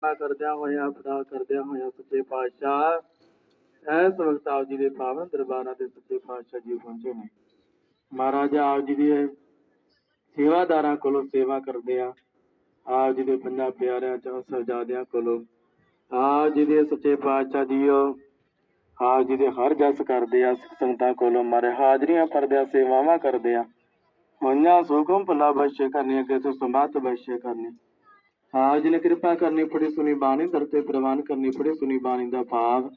ਕਿਰਪਾ ਕਰਦਿਆਂ ਹੋਇਆ, ਖੁਦਾ ਕਰਦਿਆਂ ਹੋਇਆ ਸੱਚੇ ਪਾਤਸ਼ਾਹ। ਐਸ ਵਕਤ ਆਪ ਜੀ ਦੇ ਪਾਵਨ ਦਰਬਾਰਾਂ ਤੇ ਸੱਚੇ ਪਾਤਸ਼ਾਹ ਜੀ ਪਹੁੰਚੇ ਨੇ। ਮਹਾਰਾਜਾ ਆਪ ਜੀ ਦੇ ਸੇਵਾਦਾਰਾਂ ਕੋਲੋਂ ਸੇਵਾ ਕਰਦੇ ਆ। ਆਪ ਜੀ ਦੇ ਪੰਜਾਂ ਪਿਆਰਿਆਂ ਚੋਂ ਸਹਜਾਦਿਆਂ ਕੋਲੋਂ। ਆਪ ਜੀ ਦੇ ਸੱਚੇ ਪਾਤਸ਼ਾਹ ਜੀਓ, ਆਪ ਜੀ ਦੇ ਹਰ ਜਸ ਕਰਦੇ ਆ, ਸਿੱਖ ਸੰਗਤਾਂ ਕੋਲੋਂ। ਮਾਰੇ ਹਾਜ਼ਰੀਆਂ ਪਰਦਿਆਂ ਸੇਵਾਵਾਂ ਕਰਦੇ ਆ। ਹੋਈਆਂ ਸੁਖਮ ਭਲਾ ਬਖਸ਼ੇ ਕਰਨੀ ਅਗੇ ਤੋਂ ਸੰਬਾਤ ਬਖਸ਼ੇ ਕਰਨੀ। ਆਪ ਨੇ ਕਿਰਪਾ ਕਰਨੀ ਫੜੀ ਸੁਣੀ ਬਾਣੀ ਦਰਤੇ ਪ੍ਰਵਾਨ ਕਰਨੀ ਫੜੀ ਸੁਣੀ ਬਾਣੀ ਦਾ ਭਾਵ।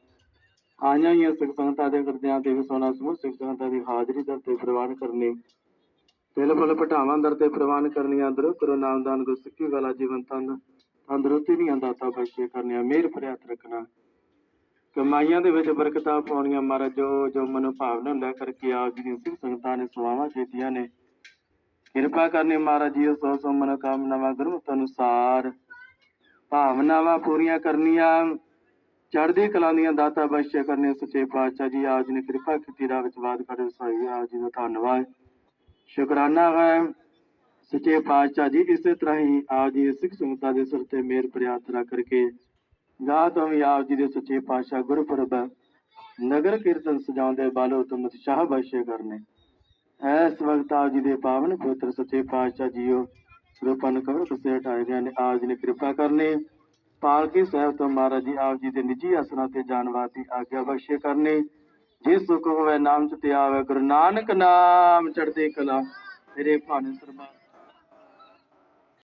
ਆਈਆਂ ਹੀ ਸਿੱਖ ਸੰਗਤਾਂ ਦੇ ਕਰਦਿਆਂ ਤੇ ਸੋਨਾ ਸਮੂਹ ਸਿੱਖ ਸੰਗਤਾਂ ਦੀ ਹਾਜ਼ਰੀ ਦਰਤੇ ਪ੍ਰਵਾਨ ਕਰਨੀ। ਤਿਲ, ਫੁੱਲ, ਪਟਾਵਾਂ, ਦਰ ਪ੍ਰਵਾਨ ਕਰਨੀਆਂ ਅੰਦਰੋਂ ਕਰੋ ਨਾਮਦਾਨ ਗੁਰ ਵਾਲਾ ਜੀਵਨ ਤੰਦ ਤੰਦਰੁਸਤੀ ਦੀਆਂ ਦਾਤਾ ਬਖਸ਼ੇ ਕਰਨੀਆਂ, ਮਿਹਰ ਭਰਿਆ ਰੱਖਣਾ। ਕਮਾਈਆਂ ਦੇ ਵਿੱਚ ਬਰਕਤਾਂ ਪਾਉਣੀਆਂ, ਮਹਾਰਾਜ, ਜੋ ਜੋ ਮਨੋ ਭਾਵਨਾ ਲੈ ਕਰਕੇ ਆਪ ਜੀ ਦੀਆਂ ਸਿੱਖ ਸੰਗਤਾਂ ਨੇ ਸਵਾਵਾਂ ਕੀਤੀਆਂ ਨੇ। ਕਿਰਪਾ ਕਰਨੀ ਮਹਾਰਾਜ ਜੀ ਸੋ ਸੋ ਮਨੋ ਕਾਮਨਾਵਾਂ ਗੁਰਮਤਿ ਅਨੁਸਾਰ ਭਾਵਨਾਵਾਂ ਪੂਰੀਆਂ ਕਰਨੀਆਂ। ਚੜ੍ਹਦੀ ਕਲਾ ਦੀਆਂ ਦਾਤਾ ਬਖਸ਼ੇ ਕਰਨੇ ਸੱਚੇ ਪਾਤਸ਼ਾਹ ਜੀ, ਆਪ ਨੇ ਕਿਰਪਾ ਕੀਤੀ, ਰਾਹ ਵਿੱਚ ਬਾਦ ਕਰੇ ਸੋਈ ਆਪ ਜੀ ਦਾ ਧੰਨਵਾਦ। ਸ਼ੁਕਰਾਨਾ ਹੈ ਸੱਚੇ ਪਾਤਸ਼ਾਹ ਜੀ, ਇਸੇ ਤਰ੍ਹਾਂ ਹੀ ਆਪ ਜੀ ਸਿੱਖ ਸੰਗਤਾਂ ਦੇ ਸਿਰ ਤੇ ਮੇਰ ਪ੍ਰਿਆਤਰਾ ਕਰਕੇ ਗਾਹ ਤੋਂ ਵੀ ਆਪ ਜੀ ਦੇ ਸੱਚੇ ਪਾਤਸ਼ਾਹ ਗੁਰਪੁਰਬ ਨਗਰ ਕੀਰਤਨ ਸਜਾਉਂਦੇ ਬਾਲੋ ਤੁਮ ਉਤਸ਼ਾਹ ਬਖਸ਼ੇ ਕਰਨੇ। ਐਸ ਵਕਤ ਆਪ ਜੀ ਦੇ ਪਾਵਨ ਪਵਿੱਤਰ ਸੱਚੇ ਪਾਤਸ਼ਾਹ ਜੀਓ ਰੂਪਨ ਕਬਰ ਕਸੇ ਹਟਾਏ ਗਏ ਨੇ, ਆਪ ਜੀ ਨੇ ਕਿਰਪਾ ਕਰਨੀ। ਪਾਲਕੀ ਸਾਹਿਬ ਤੋਂ ਮਹਾਰਾਜ ਜੀ, ਆਪ ਜੀ ਦੇ ਨਿੱਜੀ ਅਸਰਾਂ ਤੇ ਜਾਣ ਵਾਸਤੇ ਆਗਿਆ ਬਖਸ਼ੇ ਕਰਨੀ। ਜੇ ਸੁਖ ਹੋਵੇ ਨਾਮ ਚ ਤੇ ਆਵੇ ਗੁਰੂ ਨਾਨਕ ਨਾਮ ਚੜ੍ਹਦੀ ਕਲਾ, ਮੇਰੇ ਭਾਣੇ ਸਰਬੱਤ